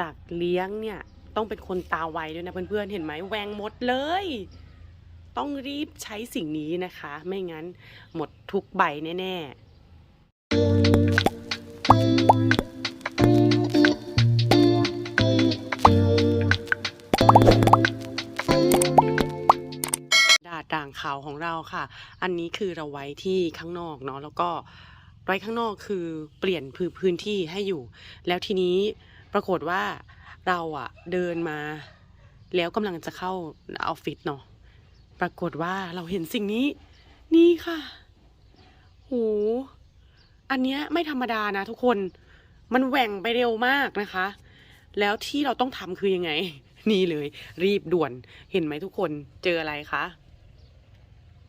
จากเลี้ยงเนี่ย ต้องเป็นคนตาไวด้วยนะเพื่อนๆเห็นไหมแหวงหมดเลย ต้องรีบใช้สิ่งนี้นะคะ ไม่งั้นหมดทุกใบแน่ๆดาดด่างขาวของเราค่ะ อันนี้คือเราไว้ที่ข้างนอกเนาะ แล้วก็ไว้ข้างนอกคือเปลี่ยนพื้นที่ให้อยู่ แล้วทีนี้ ปรากฏว่าเราอะเดินมา แล้วกำลังจะเข้าออฟฟิศเนาะปรากฏว่าเราเห็นสิ่งนี้ นี่ค่ะโหอันเนี้ยไม่ธรรมดานะทุกคนมันแหว่งไปเร็วมากนะคะ แล้วที่เราต้องทำคือยังไง นี่เลย รีบด่วนเห็นไหมทุกคนเจออะไรคะ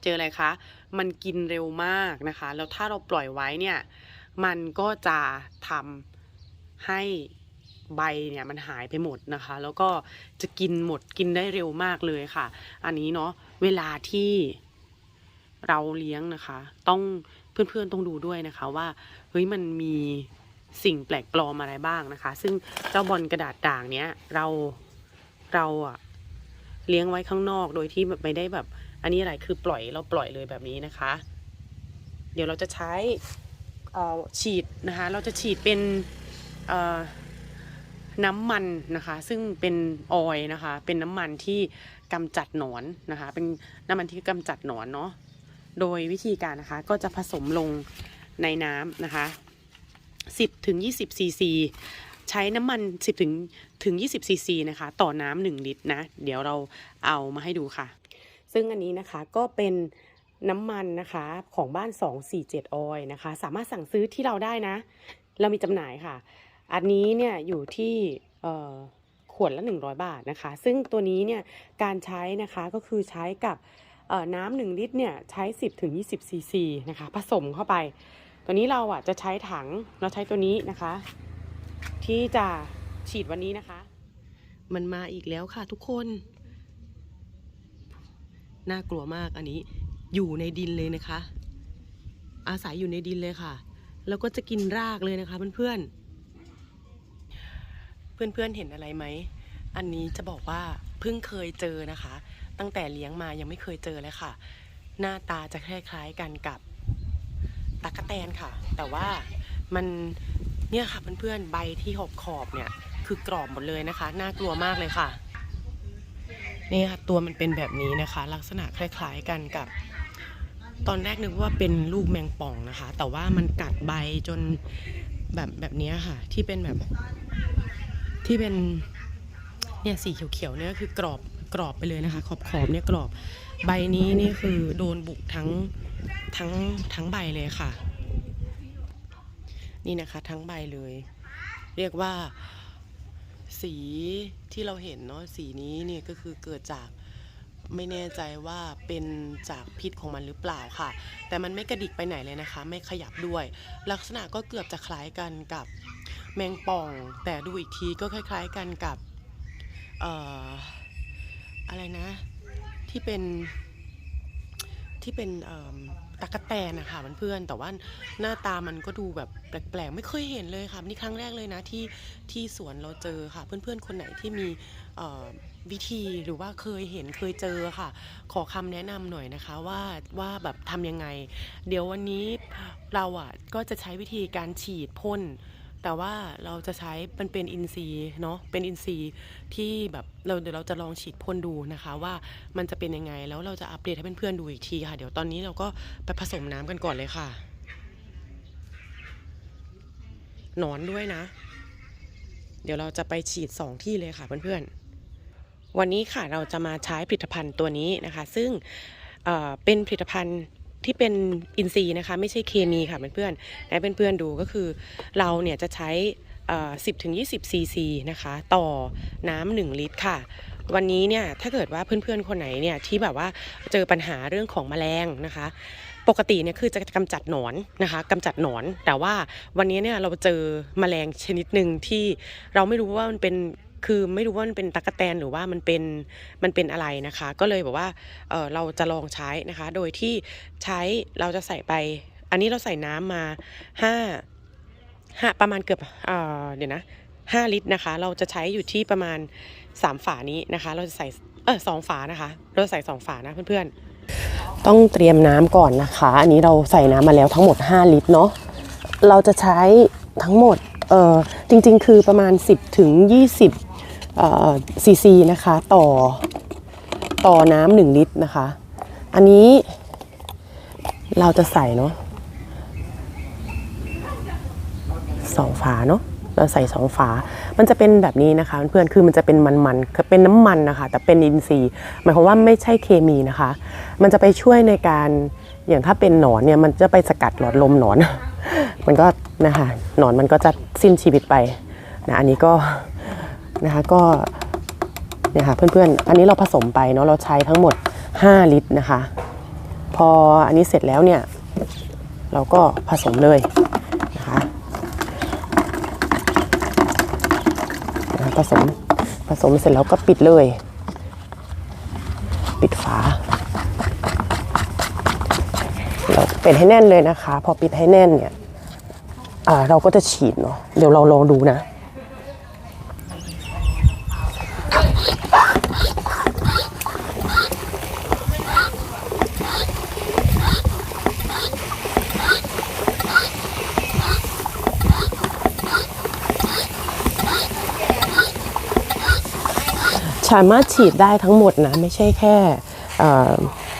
เจออะไรคะ มันกินเร็วมากนะคะ แล้วถ้าเราปล่อยไว้เนี่ย มันก็จะทำให้ ใบเนี่ยมันหายไปหมดนะคะ แล้วก็จะกินหมดกินได้เร็วมากเลยค่ะ อันนี้เนาะเวลาที่เราเลี้ยงนะคะ ต้องเพื่อนๆต้องดูด้วยนะคะว่าเฮ้ยมันมีสิ่งแปลกปลอมอะไรบ้างนะคะ ซึ่งเจ้าบอลกระดาษด่างเนี้ยเราเราอะเลี้ยงไว้ข้างนอกโดยที่แบบไม่ได้แบบ อันนี้อะไรคือปล่อยเราปล่อยเลยแบบนี้นะคะ เดี๋ยวเราจะใช้ฉีดนะคะ เราจะฉีดเป็นเอ่อ น้ำมันนะคะ ซึ่งเป็นออยนะคะ เป็นน้ำมันที่กำจัดหนอนนะคะ เป็นน้ำมันที่กำจัดหนอนเนาะโดยวิธีการนะคะก็จะผสมลงในน้ำนะคะ 10ถึง20ซีซีใช้น้ำมัน 10ถึงถึง20ซีซีนะคะ ต่อน้ำ1ลิตรนะ เดี๋ยวเราเอามาให้ดูค่ะ ซึ่งอันนี้นะคะก็เป็นน้ำมันนะคะของบ้าน 247ออยนะคะ สามารถสั่งซื้อที่เราได้นะ เรามีจำหน่ายค่ะ อันนี้เนี่ยอยู่ที่ขวดละ 100 บาทนะคะ ซึ่งตัวนี้เนี่ยการใช้นะคะก็คือใช้กับน้ำหนึ่งลิตรเนี่ยใช้ 10ถึง20ซีซีนะคะผสมเข้าไป ตัวนี้เราอะจะใช้ถังเราใช้ตัวนี้นะคะ ที่จะฉีดวันนี้นะคะ มันมาอีกแล้วค่ะทุกคน น่ากลัวมากอันนี้อยู่ในดินเลยนะคะ อาศัยอยู่ในดินเลยค่ะ แล้วก็จะกินรากเลยนะคะเพื่อนๆ เพื่อนๆเห็นอะไรไหม อันนี้จะบอกว่าเพิ่งเคยเจอนะคะ ตั้งแต่เลี้ยงมายังไม่เคยเจอเลยค่ะ หน้าตาจะคล้ายๆกันกับตากะแตนค่ะ แต่ว่ามันเนี่ยค่ะเพื่อนๆใบที่ขอบขอบเนี่ยคือกรอบหมดเลยนะคะ น่ากลัวมากเลยค่ะนี่ค่ะตัวมันเป็นแบบนี้นะคะ ลักษณะคล้าย ๆกันกับ ตอนแรกนึกว่าเป็นลูกแมงป่องนะคะ แต่ว่ามันกัดใบจนแบบแบบนี้ค่ะ ที่เป็นแบบ ที่เป็นเนี่ยสีเขียวๆเนี่ยคือกรอบกรอบไปเลยนะคะ ขอบขอบๆเนี่ยกรอบใบนี้นี่คือโดนบุกทั้งทั้งทั้งใบเลยค่ะ นี่นะคะทั้งใบเลย เรียกว่าสีที่เราเห็นเนาะสีนี้เนี่ยก็คือเกิดจากไม่แน่ใจว่าเป็นจากพิษของมันหรือเปล่าค่ะ แต่มันไม่กระดิกไปไหนเลยนะคะ ไม่ขยับด้วย ลักษณะก็เกือบจะคล้ายกันกับ แมงป่อง แต่ดูอีกทีก็คล้าย ๆกันกับเอ่ออะไรนะ ที่เป็นที่เป็นตะกะแตนนะคะเพื่อนๆแต่ว่าหน้าตามันก็ดูแบบแปลกๆ ไม่เคยเห็นเลยค่ะนี่ครั้งแรกเลยนะที่ที่สวนเราเจอค่ะ เพื่อนๆคนไหนที่มีวิธีหรือว่าเคยเห็นเคยเจอค่ะ ขอคำแนะนำหน่อยนะคะว่าว่าแบบทำยังไง เดี๋ยววันนี้เราอะก็จะใช้วิธีการฉีดพ่น แต่ว่าเราจะใช้มันเป็นอินทรีเนาะเป็นอินทรีที่แบบเราเดี๋ยวเราจะลองฉีดพ่นดูนะคะ ว่ามันจะเป็นยังไงแล้วเราจะอัปเดตให้เพื่อนๆดูอีกทีค่ะ เดี๋ยวตอนนี้เราก็ไปผสมน้ำกันก่อนเลยค่ะหนอนด้วยนะ เดี๋ยวเราจะไปฉีดสองที่เลยค่ะเพื่อนๆวันนี้ค่ะเราจะมาใช้ผลิตภัณฑ์ตัวนี้นะคะ ซึ่งเเป็นผลิตภัณฑ์ ที่เป็นอินทรีย์นะคะไม่ใช่เคมีค่ะเพื่อนๆให้เพื่อนๆดูก็คือเราเนี่ยจะใช้เอ่อ10ถึง20ซีซีนะคะต่อน้ำ1ลิตรค่ะ วันนี้เนี่ยถ้าเกิดว่าเพื่อนๆคนไหนเนี่ยที่แบบว่าเจอปัญหาเรื่องของแมลงนะคะปกติเนี่ยคือจะกำจัดหนอนนะคะกำจัดหนอน แต่ว่าวันนี้เนี่ยเราเจอแมลงชนิดหนึ่งที่เราไม่รู้ว่ามันเป็น คือไม่รู้ว่ามันเป็นตะกแตนหรือว่ามันเป็นมันเป็นอะไรนะคะ ก็เลยแบบว่าเออเราจะลองใช้นะคะ โดยที่ใช้เราจะใส่ไป อันนี้เราใส่น้ำมาห้าห้าประมาณเกือบเออเดี๋ยวนะ5ลิตรนะคะ เราจะใช้อยู่ที่ประมาณ3ฝานี้นะคะ เราจะใส่เออสองฝานะคะ เราจะใส่2ฝานะเพื่อนๆ ต้องเตรียมน้ำก่อนนะคะ อันนี้เราใส่น้ำมาแล้วทั้งหมด 5 ลิตรเนาะ เราจะใช้ทั้งหมด เออจริง ๆ คือประมาณ 10ถึง20 ซีซีนะคะต่อต่อน้ำหนึ่งลิตรนะคะ อันนี้เราจะใส่เนาะสองฝาเนาะเราใส่สองฝา มันจะเป็นแบบนี้นะคะ เพื่อนๆคือมันจะเป็นมันๆเป็นน้ำมันนะคะ แต่เป็นอินทรีย์หมายความว่าไม่ใช่เคมีนะคะ มันจะไปช่วยในการอย่างถ้าเป็นหนอนเนี่ยมันจะไปสกัดหลอดลมหนอน มันก็นะคะหนอนมันก็จะสิ้นชีวิตไปนะอันนี้ก็ นะคะก็เนี่ยค่ะเพื่อนๆ อันนี้เราผสมไปเนาะเราใช้ทั้งหมด 5 ลิตรนะคะ พออันนี้เสร็จแล้วเนี่ยเราก็ผสมเลยนะคะนะผสมผสมเสร็จแล้วก็ปิดเลย ปิดฝาเราปิดให้แน่นเลยนะคะ พอปิดให้แน่นเนี่ยอ่าเราก็จะฉีดเนาะเดี๋ยวเราลองดูนะ สามารถฉีดได้ทั้งหมดนะไม่ใช่แค่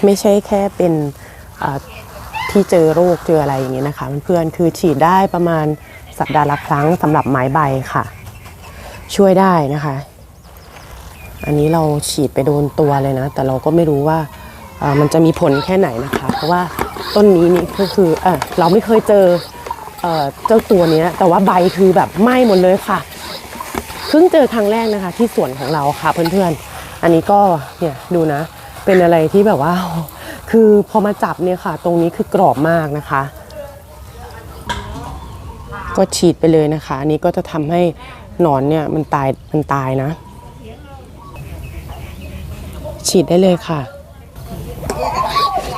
ไม่ใช่แค่เป็นที่เจอโรคเจออะไรอย่างเงี้ยนะคะเพื่อนๆคือฉีดได้ประมาณสัปดาห์ละครั้งสำหรับไม้ใบค่ะ ช่วยได้นะคะ อันนี้เราฉีดไปโดนตัวเลยนะ แต่เราก็ไม่รู้ว่ามันจะมีผลแค่ไหนนะคะ เพราะว่าต้นนี้นี่ก็คือเออเราไม่เคยเจอเอเจ้าตัวนี้แต่ว่าใบคือแบบไหม้หมดเลยค่ะ เพิ่งเจอครั้งแรกนะคะ ที่สวนของเราค่ะเพื่อนๆ อันนี้ก็เนี่ยดูนะ เป็นอะไรที่แบบว่า คือพอมาจับเนี่ยค่ะ ตรงนี้คือกรอบมากนะคะ ก็ฉีดไปเลยนะคะ อันนี้ก็จะทำให้หนอนเนี่ยมันตายมันตายนะ ฉีดได้เลยค่ะ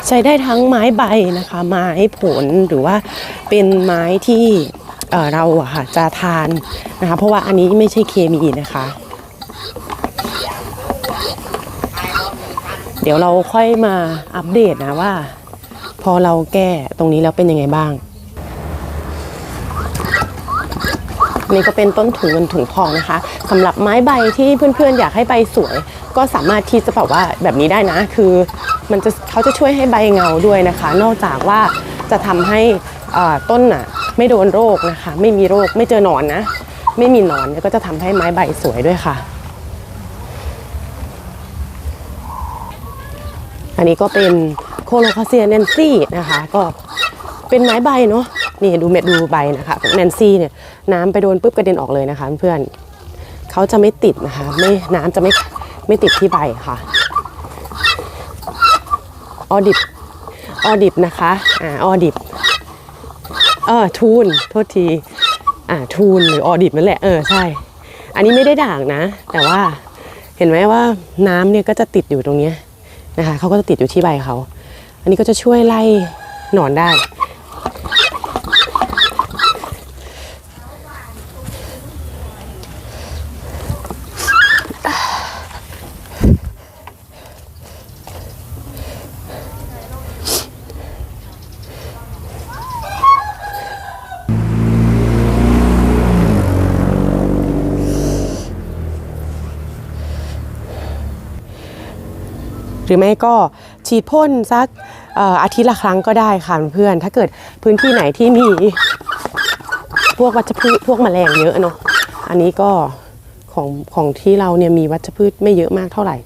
ใช้ได้ทั้งไม้ใบนะคะ ไม้ผลหรือว่าเป็นไม้ที่เเราอะค่ะจะทาน นะคะ เพราะว่าอันนี้ไม่ใช่เคมีนะคะ เดี๋ยวเราค่อยมาอัปเดตนะว่า พอเราแก้ตรงนี้แล้วเป็นยังไงบ้างนี่ก็เป็นต้นถุงเงินถุงทองนะคะสำหรับไม้ใบที่เพื่อนๆ อยากให้ใบสวย ก็สามารถที่จะแบบว่าแบบนี้ได้นะ คือมันจะเขาจะช่วยให้ใบเงาด้วยนะคะ นอกจากว่าจะทำให้ต้นน่ะไม่โดนโรคนะคะ ไม่มีโรคไม่เจอหนอนนะ ไม่มีหนอนก็จะทำให้ไม้ใบสวยด้วยค่ะ อันนี้ก็เป็นโคโลคาเซียแนนซี่นะคะ ก็เป็นไม้ใบเนาะนี่ดูเม็ดดูใบนะคะแนนซี่เนี่ยน้ำไปโดนปุ๊บกระเด็นออกเลยนะคะเพื่อนเขาจะไม่ติดนะคะไม่น้ำจะไม่ไม่ติดที่ใบค่ะออดิบออดิบนะคะอ่าออดิบเออทูนโทษที อ่าทูนหรือออดิบนั่นแหละเออใช่ อันนี้ไม่ได้ด่างนะ แต่ว่าเห็นไหมว่าน้ำเนี่ยก็จะติดอยู่ตรงเนี้ยนะคะเขาก็จะติดอยู่ที่ใบเขา อันนี้ก็จะช่วยไล่หนอนได้ รือไม่ก็ฉีดพ่นสักอาทิตย์ละครั้งก็ได้ค่ะเพื่อนถ้าเกิดพื้นที่ไหนที่มีพวกวัชพืชพวกแมลงเยอะเนาะอันนี้ก็ของของที่เราเนี่ยมีวัชพืชไม่เยอะมากเท่าไหร่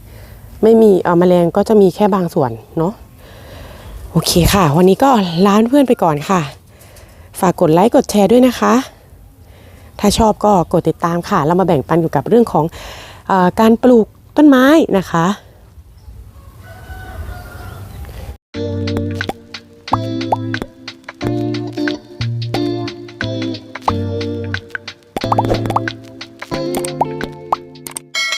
ไม่มีเอ่อแมลงก็จะมีแค่บางส่วนเนาะโอเคค่ะ วันนี้ก็ลาเพื่อนไปก่อนค่ะ ฝากกดไลค์กดแชร์ด้วยนะคะ ถ้าชอบก็กดติดตามค่ะ เรามาแบ่งปันอยู่กับเรื่องของอการปลูกต้นไม้นะคะ